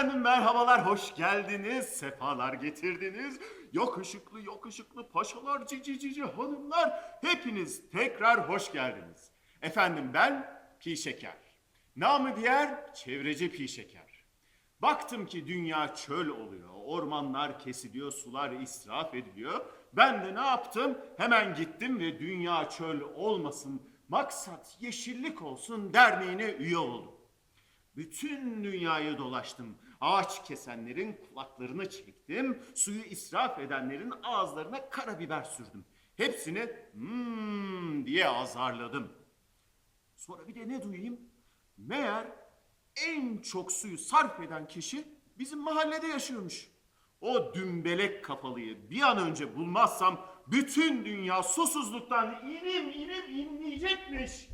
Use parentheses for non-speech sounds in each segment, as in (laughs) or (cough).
Efendim merhabalar, hoş geldiniz, sefalar getirdiniz. Yok ışıklı, yok ışıklı paşalar, cici cici hanımlar, hepiniz tekrar hoş geldiniz. Efendim ben Pi Şeker. Namı diğer çevreci Pi Şeker. Baktım ki dünya çöl oluyor, ormanlar kesiliyor, sular israf ediliyor. Ben de ne yaptım? Hemen gittim ve dünya çöl olmasın, maksat yeşillik olsun derneğine üye oldum. Bütün dünyayı dolaştım. Ağaç kesenlerin kulaklarını çektim. Suyu israf edenlerin ağızlarına karabiber sürdüm. Hepsini hmm diye azarladım. Sonra bir de ne duyayım? Meğer en çok suyu sarf eden kişi bizim mahallede yaşıyormuş. O dümbelek kafalıyı bir an önce bulmazsam bütün dünya susuzluktan inim inim inleyecekmiş.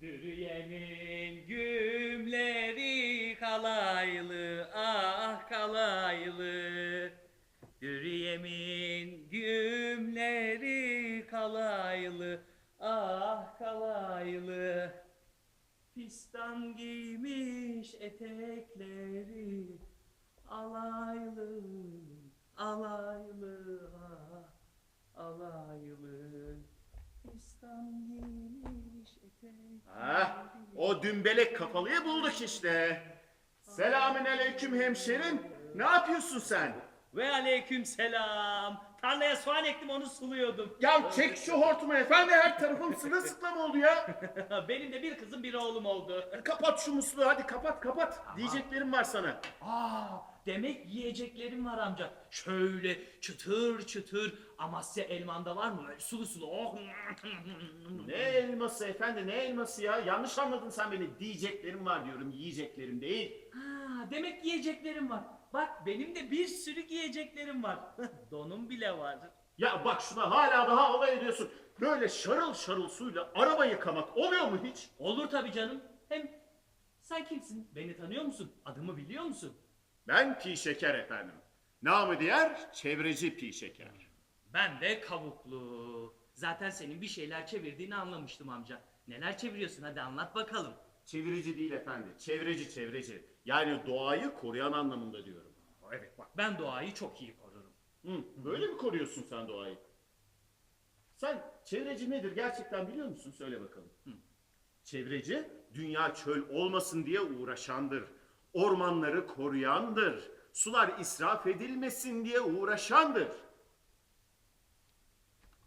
Dürüyenin gümleri kalaylı kalaylı Dürüyemin gümleri kalaylı ah kalaylı Fistan giymiş etekleri alaylı alaylı ah alaylı Fistan giymiş etekleri Ha, o dümbelek kafalıyı bulduk işte. Selamün aleyküm hemşerim. Ne yapıyorsun sen? Ve aleyküm selam. Tarlaya soğan ektim onu suluyordum. Ya çek şu hortumu efendi her tarafım sırılsıklam oldu ya. (laughs) Benim de bir kızım bir oğlum oldu. Kapat şu musluğu hadi kapat kapat. Diyeceklerim var sana. Aa, demek yiyeceklerim var amca. Şöyle çıtır çıtır Amasya elmanda var mı? Böyle sulu sulu. Oh. Ne elması efendi ne elması ya? Yanlış anladın sen beni. Diyeceklerim var diyorum yiyeceklerim değil. Ha, demek yiyeceklerim var. Bak benim de bir sürü yiyeceklerim var. Donum bile var. Ya bak şuna hala daha alay ediyorsun. Böyle şarıl şarıl suyla araba yıkamak oluyor mu hiç? Olur tabii canım. Hem sen kimsin? Beni tanıyor musun? Adımı biliyor musun? Ben Pi Şeker efendim. Namı diğer çevreci Pi Şeker. Ben de kavuklu. Zaten senin bir şeyler çevirdiğini anlamıştım amca. Neler çeviriyorsun hadi anlat bakalım. Çevirici değil efendi. Çevreci çevreci. Yani doğayı koruyan anlamında diyorum. Evet bak ben doğayı çok iyi korurum. Hı, böyle mi koruyorsun sen doğayı? Sen çevreci nedir gerçekten biliyor musun? Söyle bakalım. Çevreci dünya çöl olmasın diye uğraşandır. Ormanları koruyandır. Sular israf edilmesin diye uğraşandır.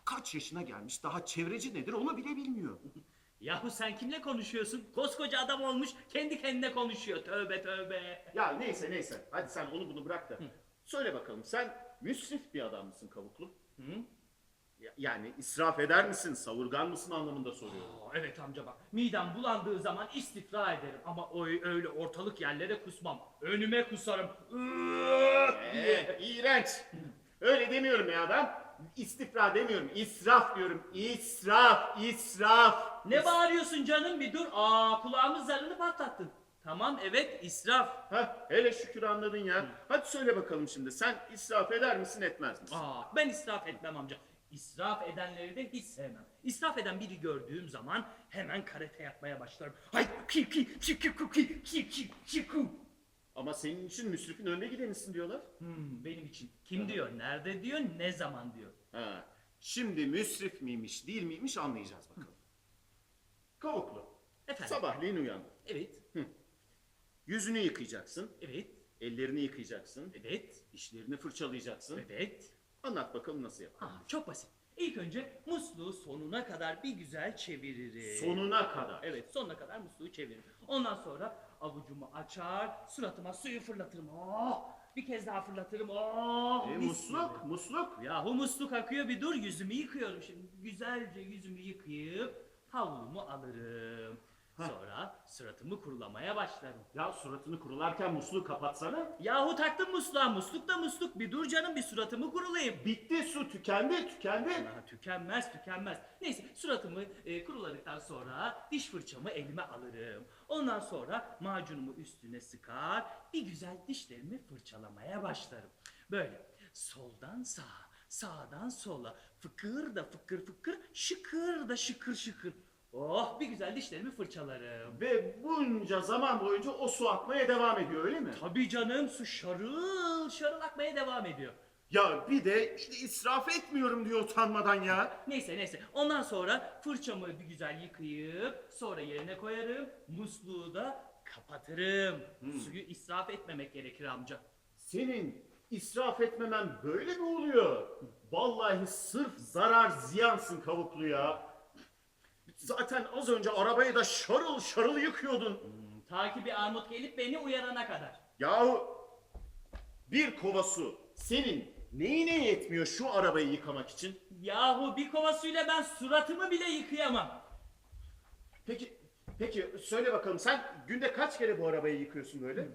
Kaç yaşına gelmiş daha çevreci nedir onu bile bilmiyor. (laughs) Yahu sen kimle konuşuyorsun? Koskoca adam olmuş kendi kendine konuşuyor. Tövbe tövbe. Ya neyse neyse hadi sen onu bunu bırak da. Söyle bakalım sen müsrif bir adam mısın kavuklu? Hı? Ya- Yani israf eder misin, savurgan mısın anlamında soruyorum. Aa, evet amca bak midem bulandığı zaman istifra ederim ama o öyle ortalık yerlere kusmam. Önüme kusarım. Iıı diye. Ee, iğrenç. Öyle demiyorum ya ben. İstifra demiyorum, israf diyorum. İsraf, israf. Ne bağırıyorsun canım bir dur. Aa kulağımın zarını patlattın. Tamam evet israf. Heh, hele şükür anladın ya. Hadi söyle bakalım şimdi sen israf eder misin etmez misin? Aa, ben israf etmem amca. İsraf edenleri de hiç sevmem. İsraf eden biri gördüğüm zaman hemen karate yapmaya başlarım. Hay ki ki ki ki ki ki ki ki ki. Ama senin için müsrifin önde gidenisin diyorlar. Hmm, benim için. Kim diyor, nerede diyor, ne zaman diyor. Ha, şimdi müsrif miymiş değil miymiş anlayacağız bakalım. (laughs) Kavuklu. Efendim? Sabahleyin uyandın. Evet, Yüzünü yıkayacaksın. evet, Ellerini yıkayacaksın. evet, Dişlerini fırçalayacaksın. evet. Anlat bakalım nasıl yap. Aa, çok basit. İlk önce musluğu sonuna kadar bir güzel çeviririm. Sonuna kadar. Evet sonuna kadar musluğu çeviririm. Ondan sonra avucumu açar, suratıma suyu fırlatırım. Oh! Bir kez daha fırlatırım. Oh! E, mis musluk, gibi. musluk. Yahu musluk akıyor bir dur yüzümü yıkıyorum şimdi. Güzelce yüzümü yıkayıp havlumu alırım. Sonra suratımı kurulamaya başlarım. Ya suratını kurularken musluğu kapatsana. Yahu taktım musluğa musluk da musluk bir dur canım bir suratımı kurulayım. Bitti su tükendi tükendi. Ha, tükenmez tükenmez. Neyse suratımı e, kuruladıktan sonra diş fırçamı elime alırım. Ondan sonra macunumu üstüne sıkar bir güzel dişlerimi fırçalamaya başlarım. Böyle soldan sağa, sağdan sola fıkır da fıkır fıkır, şıkır da şıkır şıkır. Oh bir güzel dişlerimi fırçalarım. Ve bunca zaman boyunca o su akmaya devam ediyor öyle mi? Tabii canım su şarıl şarıl akmaya devam ediyor. Ya bir de işte israf etmiyorum diyor utanmadan ya. Neyse neyse ondan sonra fırçamı bir güzel yıkayıp sonra yerine koyarım. Musluğu da kapatırım. Suyu israf etmemek gerekir amca. Senin israf etmemen böyle mi oluyor? Vallahi sırf zarar ziyansın kavuklu ya. Zaten az önce arabayı da şarıl şarıl yıkıyordun. Ta ki bir armut gelip beni uyarana kadar. Yahu bir kova su senin neyine yetmiyor şu arabayı yıkamak için? Yahu bir kova suyla ben suratımı bile yıkayamam. Peki peki söyle bakalım sen günde kaç kere bu arabayı yıkıyorsun böyle?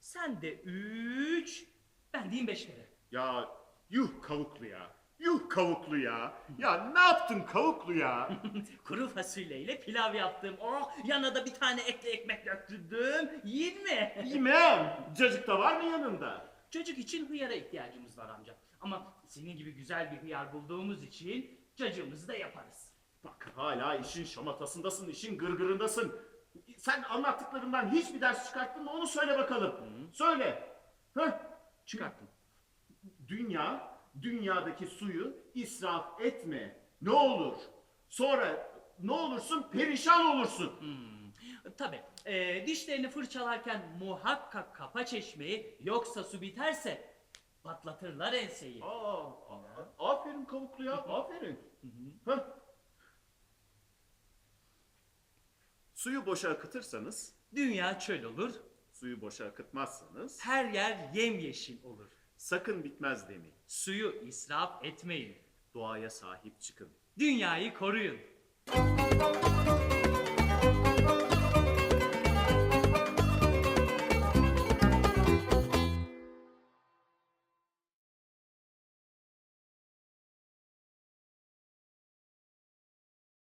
Sen de üç, ben diyeyim beş kere. Ya yuh kavuklu ya. Yuh kavuklu ya. Ya ne yaptın kavuklu ya? (laughs) Kuru fasulyeyle pilav yaptım. Oh yanına da bir tane etli ekmek döktürdüm. Yiyin mi? (laughs) Yemem. Cacık da var mı yanında? Çocuk için hıyara ihtiyacımız var amca. Ama senin gibi güzel bir hıyar bulduğumuz için cacığımızı da yaparız. Bak hala işin şamatasındasın, işin gırgırındasın. Sen anlattıklarımdan hiçbir ders çıkarttın mı onu söyle bakalım. Söyle. Heh. Çıkarttım. Dünya, dünyadaki suyu israf etme. Ne olur. Sonra ne olursun perişan olursun. Tabi dişlerini fırçalarken muhakkak kapa çeşmeyi yoksa su biterse patlatırlar enseyi. Aa, aa, aferin kavuklu ya, aferin. Heh. Suyu boşa akıtırsanız, Dünya çöl olur, suyu boşa akıtmazsanız her yer yemyeşil olur. Sakın bitmez demeyin. Suyu israf etmeyin. Doğaya sahip çıkın. Dünyayı koruyun.